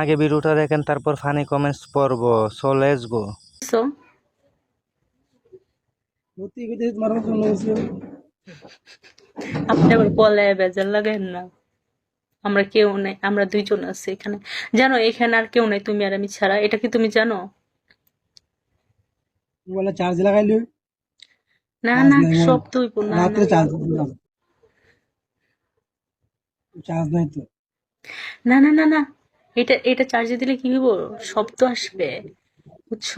আগে ভিডিওটা দেখেন, তারপর ফানি কমেন্টস পড়ব। সো লেটস গো সো আপনি আবার বলে বেজার লাগেন না। আমরা কেউ নেই, আমরা দুইজন আছি এখানে। জানো, এখানে আর কেউ নেই, তুমি আর আমি ছাড়া। এটা কি তুমি জানো? মোবাইলে চার্জ লাগাইলি না না, সব তুই না রাত্রে না। চার্জ চার্জ নাই তো না না না না। এটা এটা চার্জে দিলে কি হইব? শব্দ আসবে বুঝছ?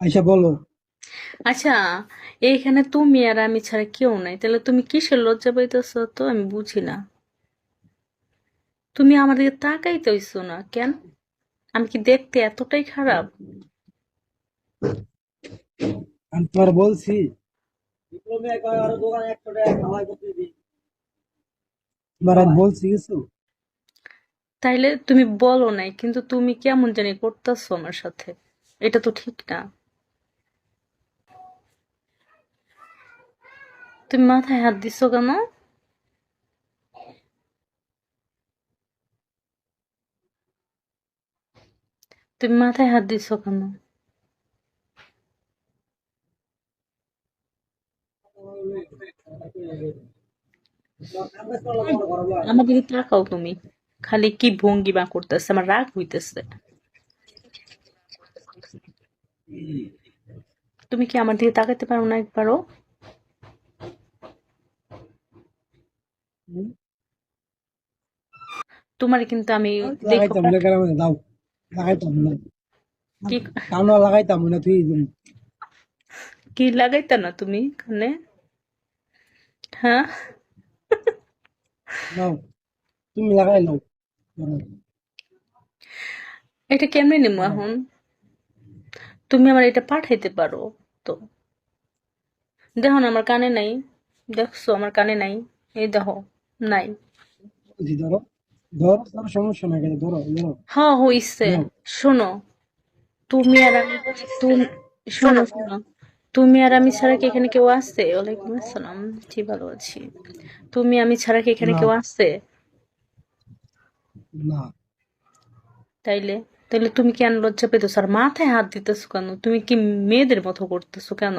আইসা বলো। আচ্ছা এইখানে তুমি আর আমি ছাড়া কেউ নাই। তাহলে তুমি কিসের লজ্জা পাইতেছো তো? আমি বুঝি না। তুমি আমার দিকে তাকাইতেইছো না কেন? আমি কি দেখতে এতটাই খারাপ? আমি তোমার বলছি। তোমার তাইলে তুমি বলো নাই, কিন্তু তুমি কেমন জানি করতেছো আমার সাথে? এটা তো ঠিক না। তুমি মাথায় হাত দিছো কেন? তুমি মাথায় হাত দিছো কেন? আমার দিকে তাকাও তুমি খালি কি ভঙ্গি বা করতেছে আমার রাগ হইতেছে। তুমি কি আমার দিকে তাকাতে পারো না একবারও? তোমার কিন্তু আমি লাগাইতাম না না। কি? লাগাইতাম না তুই কি লাগাইতা না তুমি কানে? হ্যাঁ? নাও তুমি লাগাই নাও। এটা কেমনে নিবো এখন? তুমি আমার এটা পাঠাইতে পারো তো। দেখো না আমার কানে নাই। দেখছ আমার কানে নাই। এই দেখো নাই। ধরো ধরো ধরো সমস্যা নাই কেন? ধরো ধরো। হ্যাঁ হইছে। শোনো তুমি আর আমি তুমি শোনো শোনো। তুমি আর আমি ছাড়া কি এখানে কেউ আছে? ওয়ালাইকুম আসসালাম। জি ভালো আছি। তুমি আমি ছাড়া কি এখানে কেউ আছে? না। তাইলে তাইলে তুমি কেন লজ্জা পেতেছো? আর মাথায় হাত দিতেছো কেন? তুমি কি মেয়েদের মতো করতেছো কেন?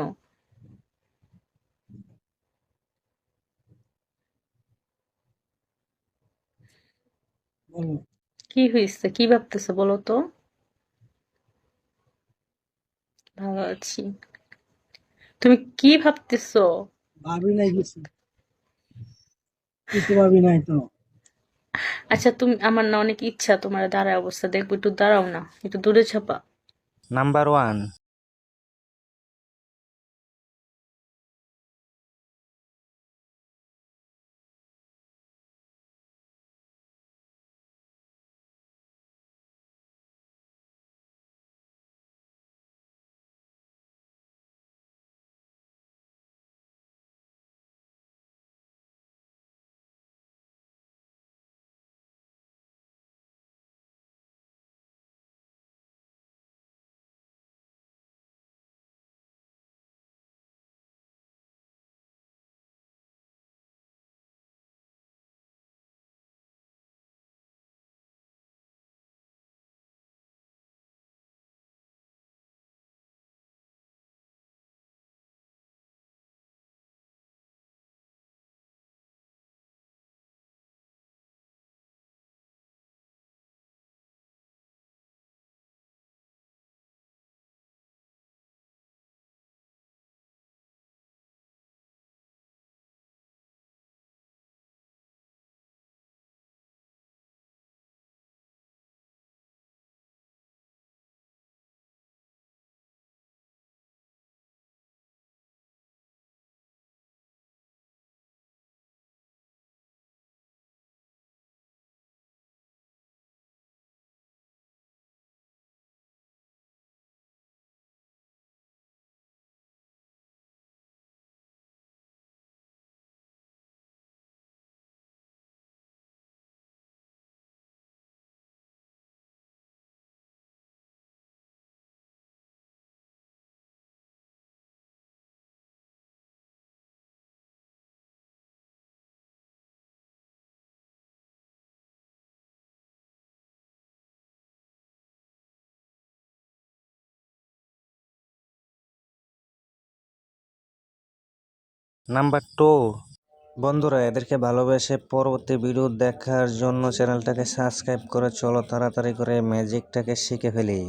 কি হয়েছে কি ভাবতেছো বলো তো? ভালো আছি। তুমি কি ভাবতেছো? ভাবি নাই কিছু। কিছু ভাবি নাই তো। আচ্ছা তুমি আমার না অনেক ইচ্ছা তোমার দাঁড়ায় অবস্থা। দেখব একটু দাঁড়াও না একটু দূরে ছাপা। নাম্বার ওয়ান নাম্বার টু বন্ধুরা, এদেরকে ভালোবেসে পরবর্তী ভিডিও দেখার জন্য চ্যানেলটাকে সাবস্ক্রাইব করে চলো, তাড়াতাড়ি করে ম্যাজিকটাকে শিখে ফেলি।